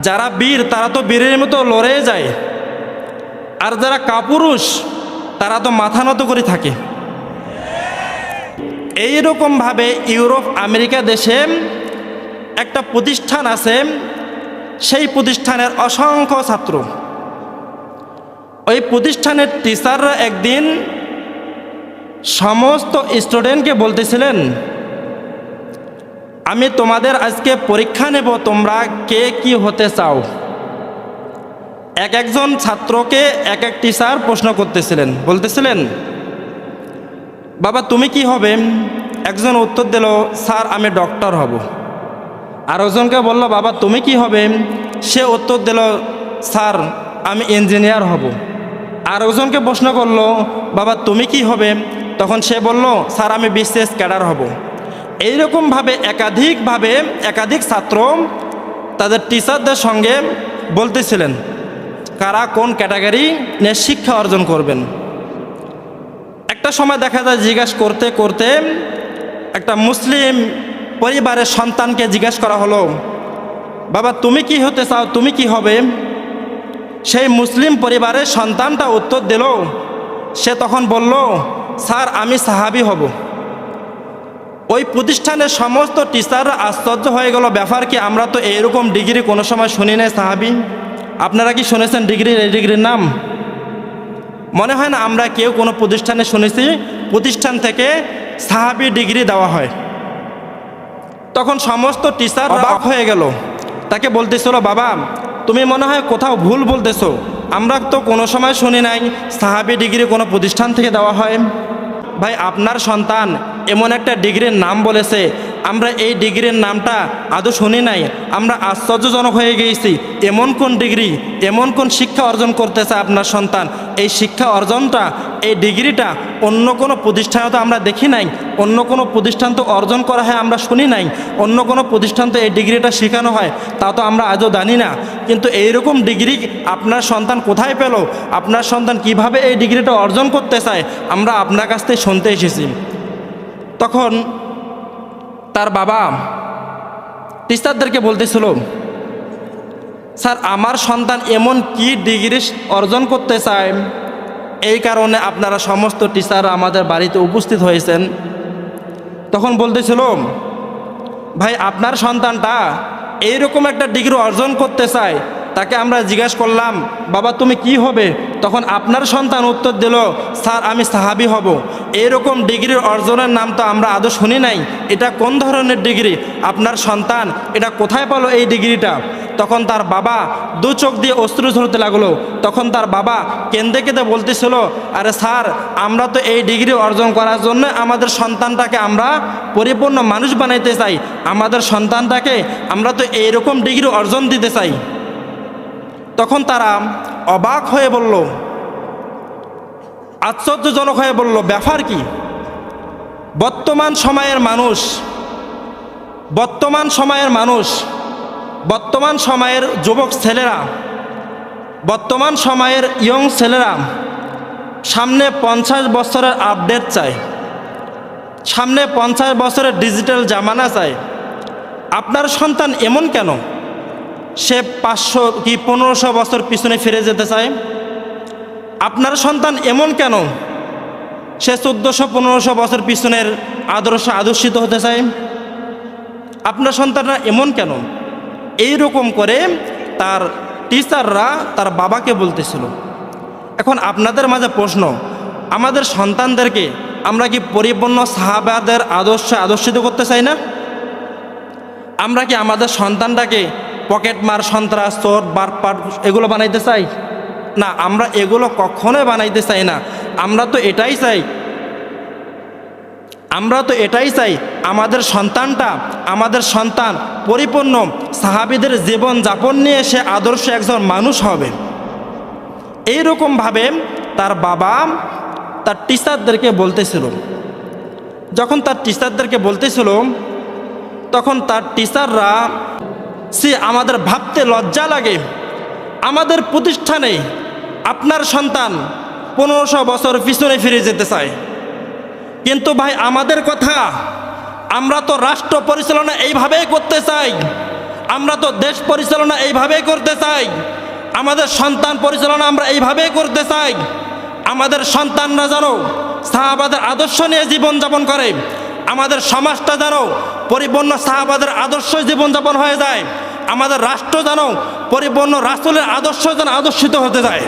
যারা বীর, তারা তো বীরের মতো লড়ে যায়। আর যারা কাপুরুষ, তারা তো মাথা নত করে থাকে। এইরকমভাবে ইউরোপ, আমেরিকা দেশে একটা প্রতিষ্ঠান আছে। সেই প্রতিষ্ঠানের অসংখ্য ছাত্র। ওই প্রতিষ্ঠানের টিচাররা একদিন সমস্ত স্টুডেন্টকে বলতেছিলেন আমি তোমাদের আজকে পরীক্ষা নেব তোমরা কে কি হতে চাও। এক একজন ছাত্রকে এক এক টিচার প্রশ্ন করতেছিলেন। বলতেছিলেন, বাবা, তুমি কি হবে? একজন উত্তর দিল, স্যার, আমি ডক্টর হব। আর একজনকে বলল, বাবা, তুমি কি হবে? সে উত্তর দিল, স্যার, আমি ইঞ্জিনিয়ার হব। আর একজনকে প্রশ্ন করল, বাবা, তুমি কি হবে? তখন সে বলল, স্যার, আমি বিশেষ ক্যাডার হব। এইরকমভাবে একাধিকভাবে একাধিক ছাত্র তাদের টিচারদের সঙ্গে বলতেছিলেন, কারা কোন ক্যাটাগরি নিয়ে শিক্ষা অর্জন করবেন। একটা সময় দেখা যায় জিজ্ঞাসা করতে করতে একটা মুসলিম পরিবারের সন্তানকে জিজ্ঞেস করা হলো, বাবা, তুমি কি হতে চাও? তুমি কি হবে? সেই মুসলিম পরিবারের সন্তানটা উত্তর দিল, সে তখন বলল, স্যার, আমি সাহাবি হব। ওই প্রতিষ্ঠানের সমস্ত টিচাররা আশ্চর্য হয়ে গেল ব্যাপার কি? আমরা তো এইরকম ডিগ্রি কোনো সময় শুনি নাই সাহাবি। আপনারা কি শুনেছেন ডিগ্রির এই ডিগ্রির নাম? মনে হয় না আমরা কেউ কোনো প্রতিষ্ঠানে শুনেছি প্রতিষ্ঠান থেকে সাহাবি ডিগ্রি দেওয়া হয়। তখন সমস্ত টিচার অবাক হয়ে গেল। তাকে বলতেছিল বাবা তুমি মনে হয় কোথাও ভুল বলতেছো। আমরা তো কোনো সময় শুনি নাই সাহাবি ডিগ্রি কোনো প্রতিষ্ঠান থেকে দেওয়া হয়। ভাই আপনার সন্তান এমন একটা ডিগ্রির নাম বলেছে আমরা এই ডিগ্রির নামটা আদৌ শুনি নাই। আমরা আশ্চর্যজনক হয়ে গিয়েছি। এমন কোন ডিগ্রি, এমন কোন শিক্ষা অর্জন করতেছে আপনার সন্তান? এই শিক্ষা অর্জনটা, এই ডিগ্রিটা অন্য কোনো প্রতিষ্ঠানে তো আমরা দেখি নাই। অন্য কোনো প্রতিষ্ঠান তো অর্জন করা হয় আমরা শুনি নাই। অন্য কোনো প্রতিষ্ঠান তো এই ডিগ্রিটা শেখানো হয়, তা তো আমরা আজও জানি না। কিন্তু এইরকম ডিগ্রি আপনার সন্তান কোথায় পেল? আপনার সন্তান কীভাবে এই ডিগ্রিটা অর্জন করতে চায়? আমরা আপনার কাছ থেকে শুনতে এসেছি। তখন তার বাবা টিচারদেরকে বলতেছিল, স্যার, আমার সন্তান এমন কি ডিগ্রি অর্জন করতে চায়? এই কারণে আপনারা সমস্ত টিচার আমাদের বাড়িতে উপস্থিত হয়েছেন। তখন বলতেছিল, ভাই, আপনার সন্তানটা এইরকম একটা ডিগ্রি অর্জন করতে চায় তাকে আমরা জিজ্ঞাসা করলাম, বাবা, তুমি কি হবে? তখন আপনার সন্তান উত্তর দিল, স্যার, আমি সাহাবি হব। এইরকম ডিগ্রির অর্জনের নাম তো আমরা আদৌ শুনি নাই। এটা কোন ধরনের ডিগ্রি? আপনার সন্তান, এটা কোথায় পেল এই ডিগ্রিটা? তখন তার বাবা দু চোখ দিয়ে অস্ত্র ঝরতে লাগল। তখন তার বাবা কেঁদে কেঁদে বলতেছিল, আরে স্যার, আমরা তো এই ডিগ্রি অর্জন করার জন্য আমাদের সন্তানটাকে আমরা পরিপূর্ণ মানুষ বানাইতে চাই। আমাদের সন্তানটাকে আমরা তো এইরকম ডিগ্রি অর্জন দিতে চাই। তখন তারা অবাক হয়ে বলল, আশ্চর্যজনক হয়ে বলল, ব্যাপার কি? বর্তমান সময়ের মানুষ, বর্তমান সময়ের মানুষ, বর্তমান সময়ের যুবক ছেলেরা, বর্তমান সময়ের ইয়ং ছেলেরা সামনে পঞ্চাশ বছরের আপডেট চায়, সামনে পঞ্চাশ বছরের ডিজিটাল জামানা চায়। আপনার সন্তান এমন কেন? সে পাঁচশো কি পনেরোশো বছর পিছনে ফিরে যেতে চায়। আপনার সন্তান এমন কেন? সে চোদ্দোশো পনেরোশো বছর পিছনের আদর্শ আদর্শিত হতে চায়। আপনার সন্তানরা এমন কেন? এই রকম করে তার টিচাররা তার বাবাকে বলতেছিল। এখন আপনাদের মাঝে প্রশ্ন, আমাদের সন্তানদেরকে আমরা কি পরিপূর্ণ সাহাবাদের আদর্শে আদর্শিত করতে চাই না? আমরা কি আমাদের সন্তানটাকে পকেট মার, সন্ত্রাস, চোর বারপাট এগুলো বানাইতে চাই? না, আমরা এগুলো কখনোই বানাইতে চাই না। আমরা তো এটাই চাই। আমরা তো এটাই চাই, আমাদের সন্তানটা, আমাদের সন্তান পরিপূর্ণ সাহাবিদের জীবন যাপন নিয়ে সে আদর্শ একজন মানুষ হবে। এইরকমভাবে তার বাবা তার টিচারদেরকে বলতেছিল। যখন তার টিচারদেরকে বলতেছিল, তখন তার টিচাররা সে আমাদের ভাবতে লজ্জা লাগে। আমাদের প্রতিষ্ঠানে আপনার সন্তান পনেরোশো বছর পিছনে ফিরে যেতে চায়। কিন্তু ভাই, আমাদের কথা, আমরা তো রাষ্ট্র পরিচালনা এইভাবেই করতে চাই। আমরা তো দেশ পরিচালনা এইভাবেই করতে চাই। আমাদের সন্তান পরিচালনা আমরা এইভাবেই করতে চাই। আমাদের সন্তানরা যেন সাহাবাদের আদর্শ নিয়ে জীবনযাপন করে। আমাদের সমাজটা যেন পরিপূর্ণ সাহাবাদের আদর্শ জীবনযাপন হয়ে যায়। আমাদের রাষ্ট্র যেন পরিপূর্ণ রাষ্ট্রের আদর্শ যেন আদর্শিত হতে যায়